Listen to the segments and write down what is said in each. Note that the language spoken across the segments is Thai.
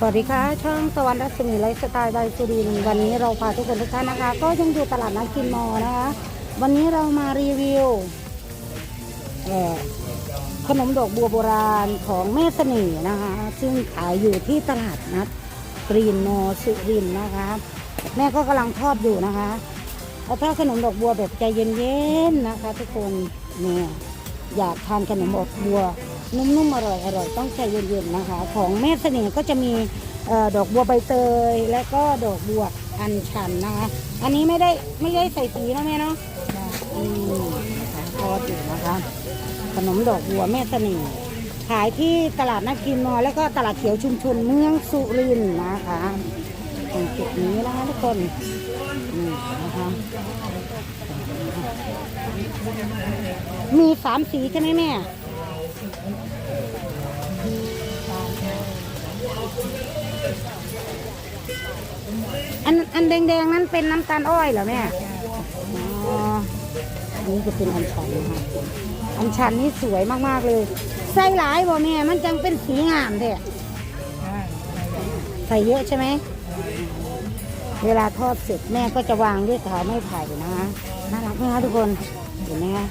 สวัสดีค่ะ ช่องตะวันรัศมีไลฟ์สไตล์บายสุรินวันนี้เราพาทุกคนทุกท่านนะคะ ก็ยังอยู่ตลาดนัดกินมอนะคะ วันนี้เรามารีวิวขนมดอกบัวโบราณของแม่เสน่ห์นะคะ ซึ่งขายอยู่ที่ตลาดนัดกรีนมอสุรินทร์นะคะ แม่ก็กำลังทอดอยู่นะคะแล้วถ้าขนมดอกบัวแบบใจเย็นๆนะคะ ทุกคนเนี่ยอยากทานขนมดอกบัว นุ่มๆอร่อยอร่อยต้องใจเย็นๆนะคะ ของแม่เสน่ห์ก็จะมีออดอกบัวใบเตย และก็ดอกบัวอัญชันนะคะ อันนี้ไม่ได้ไม่ได้ใส่สีนะแม่เนาะอืมนะคะทอดอยู่นะคะ ขนมดอกบัวแม่เสน่ห์ขายที่ตลาดนักกินมอ แล้วก็ตลาดเขียวชุมชนเมืองสุรินทร์นะคะตรงจุดนี้นะคะทุกคนนี่นะคะมีสามสีใช่ไหมแม่ อันอันแดงๆ นั้นเป็นน้ำตาลอ้อยเหรอแม่ อ๋อ อันนี้จะเป็นอัญชันนะคะอัญชันนี่สวยมากๆเลยใส่หลายบ่แม่ มันจังเป็นสีงามแท้ใส่เยอะใช่ไหม เวลาทอดเสร็จแม่ก็จะวางด้วยเท้าไม้ไผ่นะคะน่ารักไหมคะทุกคน เห็นไหมคะ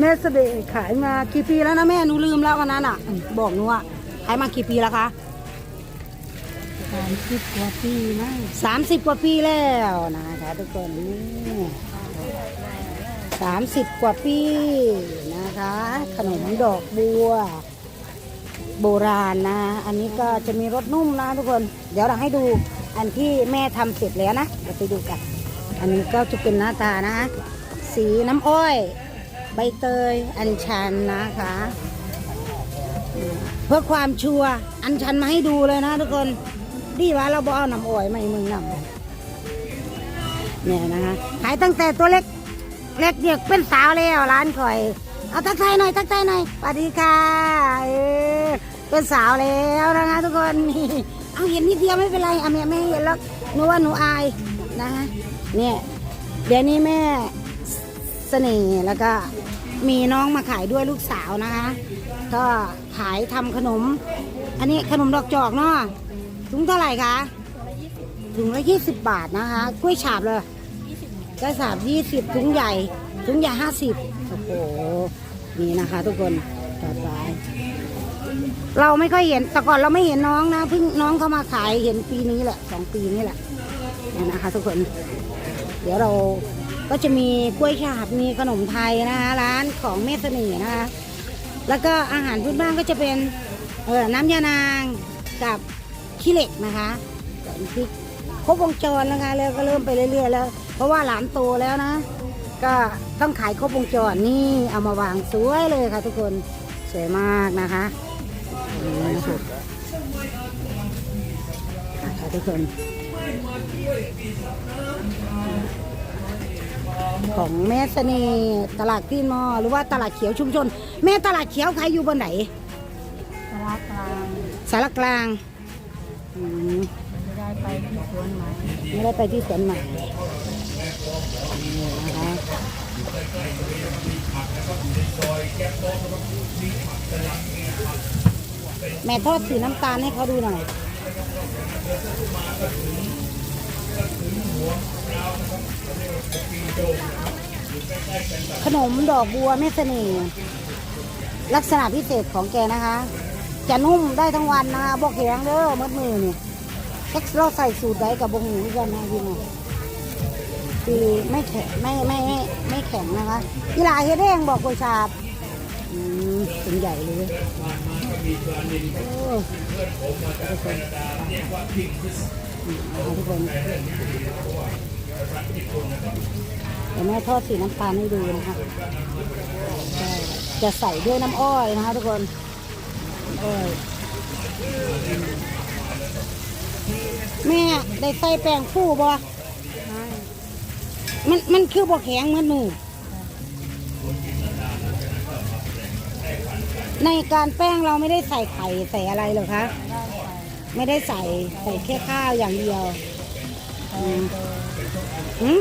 แม่เสด็จขายมากี่ปีแล้วนะแม่หนูลืมแล้ววันนั้นอะ บอกหนูอะขายมากี่ปีแล้วคะสามสิบกว่าปีมั้งสามสิบกว่าปีแล้วนะคะทุกคนนี่ สามสิบกว่าปีนะคะ ขนมดอกบัว โบราณนะ อันนี้ก็จะมีรสนุ่มนะทุกคน เดี๋ยวเราให้ดูอันที่แม่ทำเสร็จแล้วนะเดี๋ยวไปดูกัน อันนี้ก็จะเป็นหน้าตานะคะสีน้ำอ้อย ใบเตย อัญชันนะคะ เพื่อความชัวอัญชันมาให้ดูเลยนะทุกคนดีว่าเราบเอาน้ำอ้อยมาให้มึงนำเนี่ยนะคะขายตั้งแต่ตัวเล็ก เล็กเด็กเป็นสาวแล้วร้านข่อย เอาทักทายหน่อยทักทายหน่อยสวัสดีค่ะเออเป็นสาวแล้วนะคะทุกคนเอาเห็นนิดเดียวไม่เป็นไรเอาแม่ไม่เห็นแล้วหนูว่าหนูอายนะคะเนี่ยเดี๋ยวนี้แม่เสน่ห์แล้วก็มีน้องมาขายด้วยลูกสาวนะคะ ก็ขายทำขนม อันนี้ขนมดอกจอกเนาะถุงเท่าไหร่คะถุงละยี่สิบบาทนะคะ กล้วยฉาบเลย กระสาบยี่สิบถุงใหญ่ถุงใหญ่ห้าสิบโอ้โหนี่นะคะทุกคนต่อไปเราไม่ค่อยเห็นแต่ก่อนเราไม่เห็นน้องนะเพิ่งน้องเขามาขายเห็นปีนี้แหละสองปีนี้แหละนี่นะคะ ทุกคน เดี๋ยวเราก็จะมีกล้วยฉาบมีขนมไทยนะคะร้านของเมสเสน่ห์นะคะ แล้วก็อาหารพื้นบ้านก็จะเป็นเออน้ำยานางกับขี้เหล็กนะคะกับพริกครบวงจรนะคะแล้วก็เริ่มไปเรื่อยๆแล้ว เพราะว่าหลานโตแล้วนะ ก็ต้องขายครบวงจรนี่เอามาวางสวยเลยค่ะทุกคนสวยมากนะคะนี่นะคะค่ะทุกคน ของแม่เสน่ห์ตลาดกรีนมอลล์หรือว่าตลาดเขียวชุมชน แม่ตลาดเขียวขายอยู่บนไหนตลาดกลางสารกลางอืมไม่ได้ไปที่สวนไหมไม่ได้ไปที่สวนใหม่นี่นะคะ แม่ทอดสีน้ำตาลให้เขาดูหน่อยขนมดอกบัวแม่เสน่ห์ลักษณะพิเศษของแกนะคะ จะนุ่มได้ทั้งวันนะคะบอกแข็งเด้อมัดมือนี่เอ็กซ์เราใส่สูตรไว้กับบงหมูกันนะพี่น้อง คือไม่แข็งไม่ไม่ไม่ไม่แข็งนะคะกีฬาเฮ็ดแห้งบอกกุยชาบอืมเป็นใหญ่เลยโอ้ทุกคนทุกคนเดี๋ยวแม่ทอดสีน้ำตาลให้ดูนะคะจะใส่ด้วยน้ำอ้อยนะคะทุกคนอ้อยแม่ได้ใส่แป้งฟูบ่ ม่มันมันคือบ่แข็งเหมือนมือ ในการแป้งเราไม่ได้ใส่ไข่ใส่อะไรเหรอคะได้ใส่ไม่ได้ใส่ใส่แค่ข้าวอย่างเดียวใส่เกลือหืม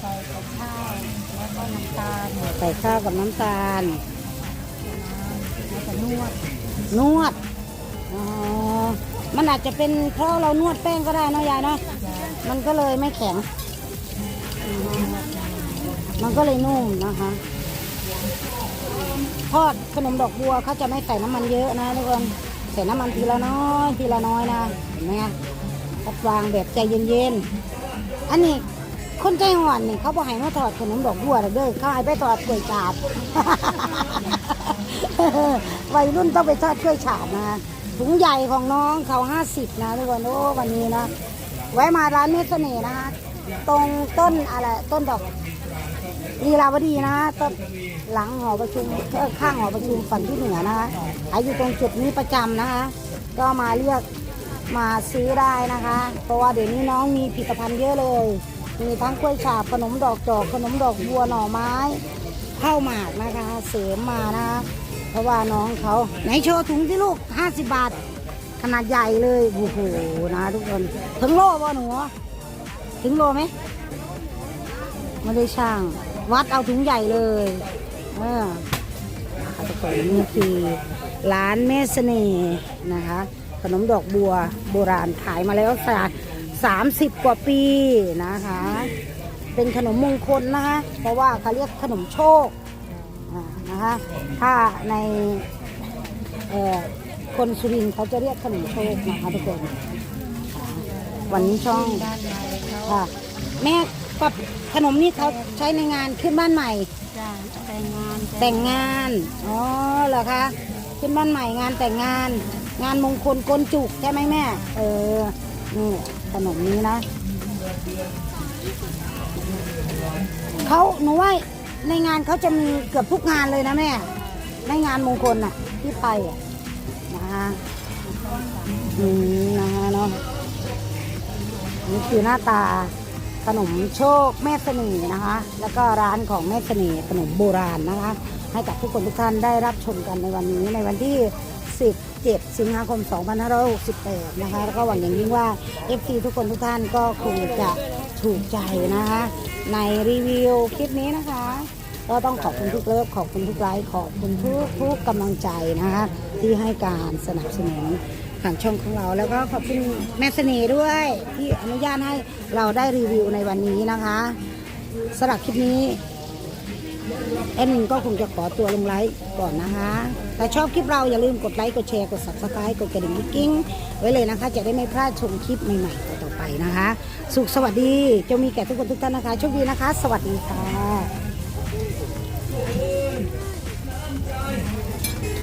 ใส่กับข้าวแล้วก็น้ำตาลใส่ข้าวกับน้ำตาลแล้วก็นวด นวด อ๋อ มันอาจจะเป็นเพราะเรานวดแป้งก็ได้เนอะยายเนาะยามันก็เลยไม่แข็งอืม มันก็เลยนุ่มนะคะทอดขนมดอกบัวเขาจะไม่ใส่น้ำมันเยอะนะทุกคนใส่น้ำมันทีละน้อยทีละน้อยนะเห็นไหมคะวางแบบใจเย็นๆอันนี้คนใจห่อนนี่เขาบอกให้มาทอดขนมดอกบัวเด้อเขาให้ไปทอดกล้วยฉาบวัยรุ่นต้องไปทอดกล้วยฉาบนะถุงใหญ่ของน้องเขาห้าสิบนะทุกคนโอ้วันนี้นะ ไว้มาร้านเมสเน่นะคะ ตรงต้นอะไรต้นดอก ลีลาวดีนะต้นหลังหอประชุมเอ่อข้างหอประชุมฝั่งที่เหนือนะคะขายอยู่ตรงจุดนี้ประจำนะคะ ก็มาเรียกมาซื้อได้นะคะ เพราะว่าเดี๋ยวนี้น้องมีผลิตภัณฑ์เยอะเลย มีทั้งกล้วยฉาบขนมดอกจอกขนมดอกบัวหน่อไม้ข้าวหมากนะคะ เสริมมานะคะเพราะว่าน้องเขาไหนโชว์ถุงที่ลูก 50 บาท ขนาดใหญ่เลยโอ้โหนะทุกคนถึงโลป่ะหนูถึงโลไหมไม่ได้ช่าง วัดเอาถุงใหญ่เลยเออค่ะทุกคนนี่คือร้านแม่เสน่ห์นะคะ ขนมดอกบัวโบราณขายมาแล้วสาสามสิบกว่าปีนะคะ เป็นขนมมงคลนะคะเพราะว่าเขาเรียกขนมโชคอ่านะคะถ้าในเอ่อคนสุรินทร์เขาจะเรียกขนมโชคนะคะทุกคนวันนี้ช่องค่ะแม่ กับขนมนี่เขาใช้ในงานขึ้นบ้านใหม่ จ้างแต่งงานแต่งงาน อ๋อเหรอคะขึ้นบ้านใหม่งานแต่งงาน งานมงคลกลจุกใช่ไหมแม่ เออ นี่ขนมนี้นะ เขาหนูว่าในงานเขาจะมีเกือบทุกงานเลยนะแม่ ในงานมงคลน่ะ ที่ไปอะนะคะอืมนะคะเนาะนี่คือหน้าตา ขนมโชคแม่เสน่ห์นะคะ แล้วก็ร้านของแม่เสน่ห์ขนมโบราณนะคะ ให้กับทุกคนทุกท่านได้รับชมกันในวันนี้ในวันที่ 17 สิงหาคม 2568 นะคะ แล้วก็หวังอย่างยิ่งว่า FC ทุกคนทุกท่านก็คงจะถูกใจนะคะ ในรีวิวคลิปนี้นะคะ ก็ต้องขอบคุณทุกเลิฟขอบคุณทุกไลค์ขอบคุณทุกทุกกำลังใจนะคะ ที่ให้การสนับสนุน ทางช่องของเรา แล้วก็ขอบคุณแม่เสน่ห์ด้วย ที่อนุญาตให้เราได้รีวิวในวันนี้นะคะสำหรับคลิปนี้แอดมินก็คงจะขอตัวลงไลค์ก่อนนะคะแต่ชอบคลิปเราอย่าลืมกดไลค์กดแชร์กด subscribe กดกระดิ่งกิ๊งไว้เลยนะคะ จะได้ไม่พลาดชมคลิปใหม่ๆต่อไปนะคะ สุขสวัสดีจะมีแก่ทุกคนทุกท่านนะคะโชคดีนะคะ สวัสดีค่ะ